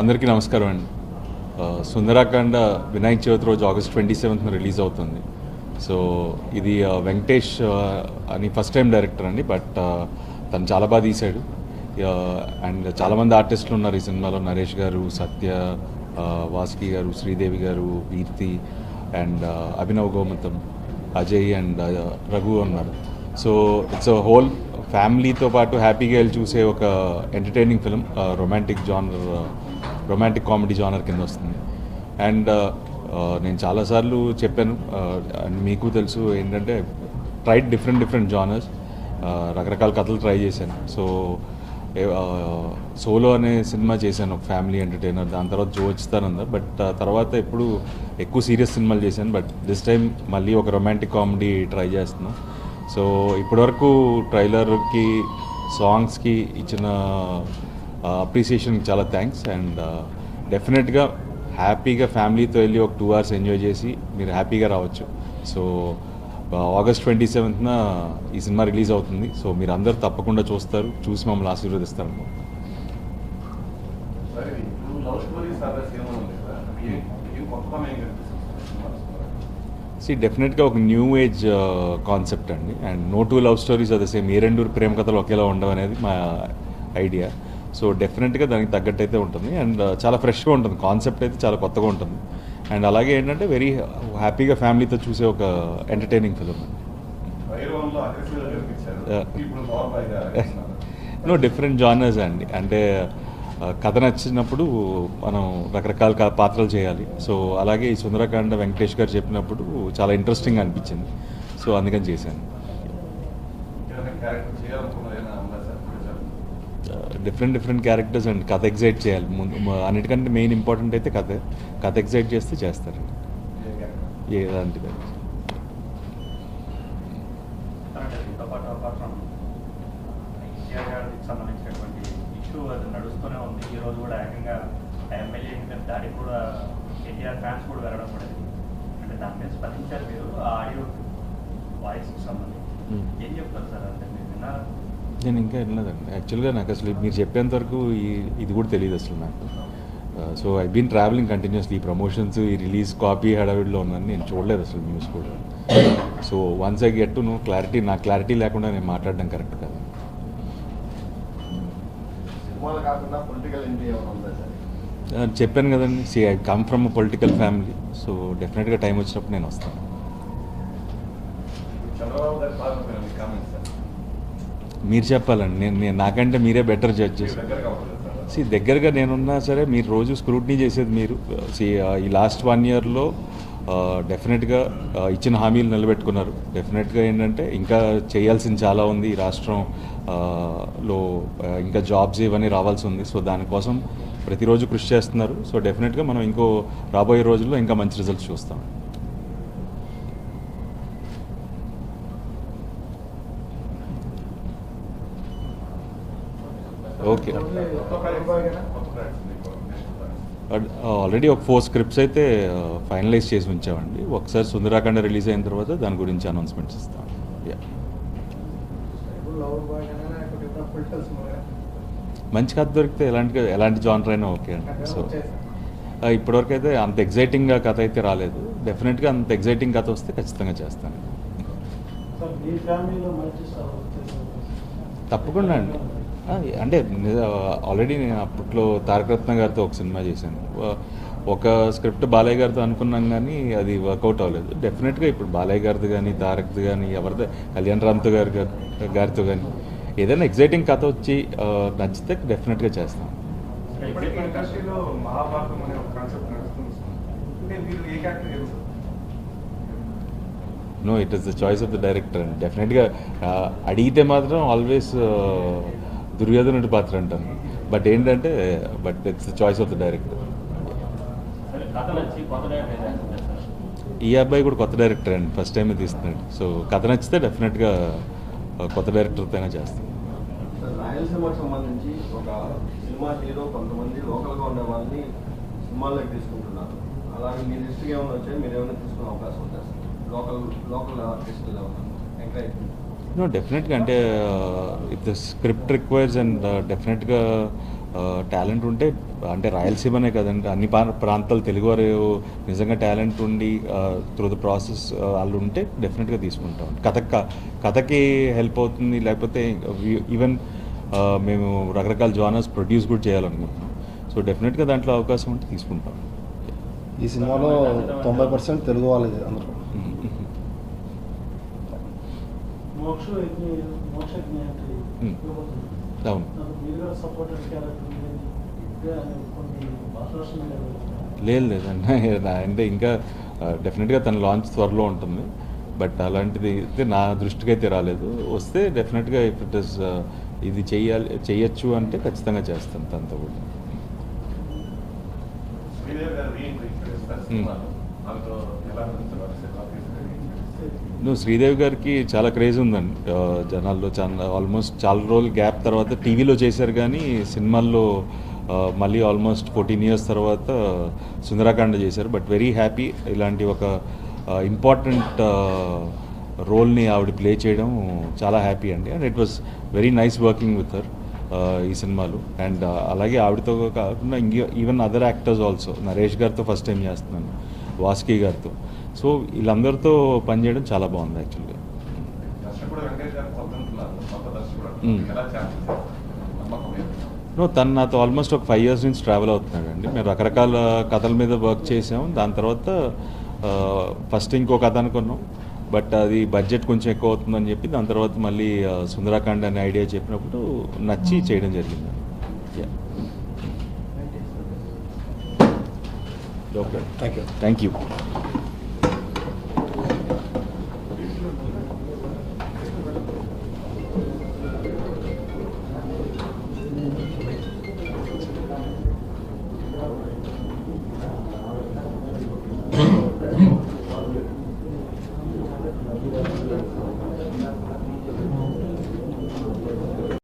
అందరికీ నమస్కారం అండి. సుందరాకాండ వినాయక చవితి రోజు ఆగస్ట్ ట్వంటీ సెవెంత్న రిలీజ్ అవుతుంది. సో ఇది వెంకటేష్ అని ఫస్ట్ టైం డైరెక్టర్ అండి బట్ తను చాలా బాగా తీశాడు. అండ్ చాలామంది ఆర్టిస్టులు ఉన్నారు ఈ సినిమాలో. నరేష్ గారు సత్య వాసుకి గారు శ్రీదేవి గారు కీర్తి అండ్ అభినవ అభినవ్ గోమతం అజయ్ అండ్ రఘు ఉన్నారు. సో ఇట్స్ హోల్ ఫ్యామిలీతో పాటు హ్యాపీగా వెళ్ళి చూసే ఒక entertaining film romantic genre romantic comedy genre కింద వస్తుంది. అండ్ నేను చాలాసార్లు చెప్పాను అండ్ మీకు తెలుసు ఏంటంటే ట్రైడ్ డిఫరెంట్ డిఫరెంట్ జానర్స్ రకరకాల కథలు ట్రై చేశాను. సో సోలో అనే సినిమా చేశాను ఒక ఫ్యామిలీ ఎంటర్టైనర్ దాని తర్వాత జో వచ్చుతానంద బట్ తర్వాత ఎప్పుడు ఎక్కువ సీరియస్ సినిమాలు చేశాను బట్ దిస్ టైం మళ్ళీ ఒక రొమాంటిక్ కామెడీ ట్రై చేస్తున్నాను సో ఇప్పటివరకు ట్రైలర్కి సాంగ్స్కి ఇచ్చిన అప్రిసియేషన్కి చాలా థ్యాంక్స్ అండ్ డెఫినెట్గా హ్యాపీగా ఫ్యామిలీతో వెళ్ళి ఒక టూ అవర్స్ ఎంజాయ్ చేసి మీరు హ్యాపీగా రావచ్చు. సో ఆగస్ట్ ట్వంటీ సెవెంత్న ఈ సినిమా రిలీజ్ అవుతుంది. సో మీరు అందరూ తప్పకుండా చూస్తారు. చూసి మమ్మల్ని ఆశీర్వదిస్తారు సి డెఫినెట్గా ఒక న్యూ ఏజ్ కాన్సెప్ట్ అండి. And no two love stories అదే సేమ్ ఏ రెండు ప్రేమ కథలు ఒకేలా ఉండవు అనేది మా ఐడియా సో డెఫినెట్గా దానికి తగ్గట్టు అయితే ఉంటుంది అండ్ చాలా ఫ్రెష్గా ఉంటుంది. కాన్సెప్ట్ అయితే చాలా కొత్తగా ఉంటుంది. అండ్ అలాగే ఏంటంటే వెరీ హ్యాపీగా ఫ్యామిలీతో చూసే ఒక ఎంటర్టైనింగ్ ఫిలిం అండి. నో డిఫరెంట్ జానర్స్ అండి. అంటే కథ నచ్చినప్పుడు మనం రకరకాల పాత్రలు చేయాలి. సో అలాగే ఈ సుందరకాండ వెంకటేష్ గారు చెప్పినప్పుడు చాలా ఇంట్రెస్టింగ్ అనిపించింది. సో అందుకని చేశాను. Different different characters and. కథ ఎగ్జైట్ చేయాలి. అన్నిటికంటే మెయిన్ ఇంపార్టెంట్ అయితే కథ. కథ ఎగ్జైట్ చేస్తే చేస్తారండి ఏ క్యారెక్టర్ ఏదంటిది అంటే దీంతో పాటు అపార్ట్ ఎన్టీఆర్ గారికి సంబంధించినటువంటి ఇష్యూ అది నడుస్తూనే ఉంది ఈ రోజు కూడా ఏకంగా ఎమ్మెల్యే మీద దాడికి కూడా ఎన్టీఆర్ ఫ్యాన్స్ కూడా వెళ్ళడం కూడా. అంటే దాని మీద స్పందించారు మీరు. ఆ ఆడియో వాయిస్ సంబంధించి. ఏం చెప్తారు సార్ అంటే మీరు విన్నారా? నేను ఇంకా వెళ్ళలేదండి యాక్చువల్గా నాకు అసలు మీరు చెప్పేంత వరకు ఈ ఇది కూడా తెలియదు అసలు నాకు. So I been travelling continuously ఈ ప్రమోషన్స్ ఈ రిలీజ్ కాపీ హడావిడిలో ఉన్నాను. నేను చూడలేదు అసలు న్యూస్ కూడా. So once I get to know clarity నా క్లారిటీ లేకుండా నేను మాట్లాడడం కరెక్ట్ కాదు. సినిమాలు కాకుండా పొలిటికల్ ఎంట్రీ ఏమైనా ఉందా సార్? ఆ, చెప్పాను కదండి. See I come from political family so డెఫినెట్గా టైం వచ్చినప్పుడు నేను వస్తాను. మీరు చెప్పాలండి. నేను నాకంటే మీరే బెటర్ సార్. సి దగ్గరగా నేనున్నా సరే మీరు రోజు స్క్రూట్నీ చేసేది మీరు. సి ఈ లాస్ట్ వన్ ఇయర్లో డెఫినెట్గా ఇచ్చిన హామీలు నిలబెట్టుకున్నారు. డెఫినెట్గా ఏంటంటే ఇంకా చేయాల్సింది చాలా ఉంది. ఈ రాష్ట్రం లో ఇంకా జాబ్స్ ఇవన్నీ రావాల్సి ఉంది. సో దానికోసం ప్రతిరోజు కృషి చేస్తున్నారు. సో డెఫినెట్గా మనం ఇంకో రాబోయే రోజుల్లో ఇంకా మంచి రిజల్ట్స్ చూస్తాం. ఓకే కొత్త ప్రాజెక్ట్స్ కొత్త ప్రాజెక్ట్స్ మీకు నేషనల్ ప్రాజెక్ట్స్ ఆల్రెడీ ఒక ఫోర్ స్క్రిప్ట్స్ అయితే ఫైనలైజ్ చేసి ఉంచామండి. ఒకసారి సుందరాఖండ రిలీజ్ అయిన తర్వాత దాని గురించి అనౌన్స్మెంట్స్ ఇస్తాం. మంచి కథ దొరికితే ఎలాంటి ఎలాంటి జానర్ అయినా ఓకే అండి. సో ఇప్పటివరకు అయితే అంత ఎగ్జైటింగ్గా కథ అయితే రాలేదు. డెఫినెట్గా అంత ఎగ్జైటింగ్ కథ వస్తే ఖచ్చితంగా చేస్తాను. తప్పకుండా అండి. అంటే ఆల్రెడీ నేను అప్పట్లో తారకరత్న గారితో ఒక సినిమా చేశాను. ఒక స్క్రిప్ట్ బాలయ్య గారితో అనుకున్నాం కానీ అది వర్కౌట్ అవ్వలేదు. డెఫినెట్గా ఇప్పుడు బాలయ్య గారిది కానీ తారక్ది కానీ ఎవరిది కళ్యాణ్ రామ్తో గారి గారితో కానీ ఏదైనా ఎగ్జైటింగ్ కథ వచ్చి నచ్చితే డెఫినెట్గా చేస్తాం. No it is the choice of the director and డెఫినెట్గా అడిగితే మాత్రం ఆల్వేస్ దుర్యోధనుడి పాత్ర అంటాను. బట్ ఏంటంటే but it's the choice of the director ఈ అబ్బాయి కూడా కొత్త డైరెక్టర్ అండి ఫస్ట్ టైం తీస్తున్నాడు. సో కథ నచ్చితే డెఫినెట్గా కొత్త డైరెక్టర్తోనే చేస్తాం సార్ రాయలసీమకు సంబంధించి ఒక సినిమా హీరో కొంతమంది లోకల్గా ఉండే వాళ్ళని సినిమాల్లోకి తీసుకుంటున్నారు. అలాగే మీ దృష్టికి ఏమైనా వచ్చాయి మీరు ఏమైనా తీసుకునే అవకాశం సార్? లోకల్ లోకల్ ఆర్టిస్టులు ఏమైనా ఎంకరేజ్ నో డెఫినెట్గా అంటే if the script requires and డెఫినెట్గా టాలెంట్ ఉంటే అంటే రాయలసీమనే కదండి. అన్ని ప్రాంతాలు తెలుగువారు నిజంగా టాలెంట్ ఉండి త్రూ ద ప్రాసెస్ వాళ్ళు ఉంటే డెఫినెట్గా తీసుకుంటాం. కథకి కథకి హెల్ప్ అవుతుంది. లేకపోతే ఈవెన్ uh, మేము రకరకాల జానర్స్ ప్రొడ్యూస్ కూడా చేయాలనుకుంటున్నాం. సో డెఫినెట్గా దాంట్లో అవకాశం ఉంటే తీసుకుంటాం. ఈ సినిమాలో తొంభై పర్సెంట్ తెలుగు వాళ్ళది అందరూ. భాషలు లేదు లేదండి అంటే ఇంకా డెఫినెట్గా తన లాంచ్ త్వరలో ఉంటుంది. బట్ అలాంటిది అయితే నా దృష్టికి అయితే రాలేదు. వస్తే డెఫినెట్గా ఇఫ్ ఇట్ ఇస్ ఇది చెయ్యాలి చెయ్యొచ్చు అంటే ఖచ్చితంగా చేస్తాను తనతో కూడా. నువ్వు శ్రీదేవి గారికి చాలా క్రేజ్ ఉందండి. జనాల్లో చాలా ఆల్మోస్ట్ చాలా రోజులు గ్యాప్ తర్వాత టీవీలో చేశారు కానీ సినిమాల్లో మళ్ళీ ఆల్మోస్ట్ ఫోర్టీన్ ఇయర్స్ తర్వాత సుందరాకాండ చేశారు. బట్ వెరీ హ్యాపీ ఇలాంటి ఒక ఇంపార్టెంట్ రోల్ని ఆవిడ ప్లే చేయడం చాలా హ్యాపీ అండి. And it was very nice working with her ఈ సినిమాలు. అండ్ అలాగే ఆవిడతో కాకుండా even other actors also Naresh గారితో ఫస్ట్ టైం చేస్తున్నాను. వాస్కి గారితో. సో వీళ్ళందరితో పనిచేయడం చాలా బాగుంది యాక్చువల్గా? నో తను నాతో ఆల్మోస్ట్ ఒక ఫైవ్ ఇయర్స్ నుంచి ట్రావెల్ అవుతున్నాడు అండి మేము రకరకాల కథల మీద వర్క్ చేసాం దాని తర్వాత ఫస్ట్ ఇంకో కథ అనుకున్నాం. బట్ అది బడ్జెట్ కొంచెం ఎక్కువ అవుతుందని చెప్పి దాని తర్వాత మళ్ళీ సుందరాకాండ్ అనే ఐడియా చెప్పినప్పుడు నచ్చి చేయడం జరిగింది. Thank you thank you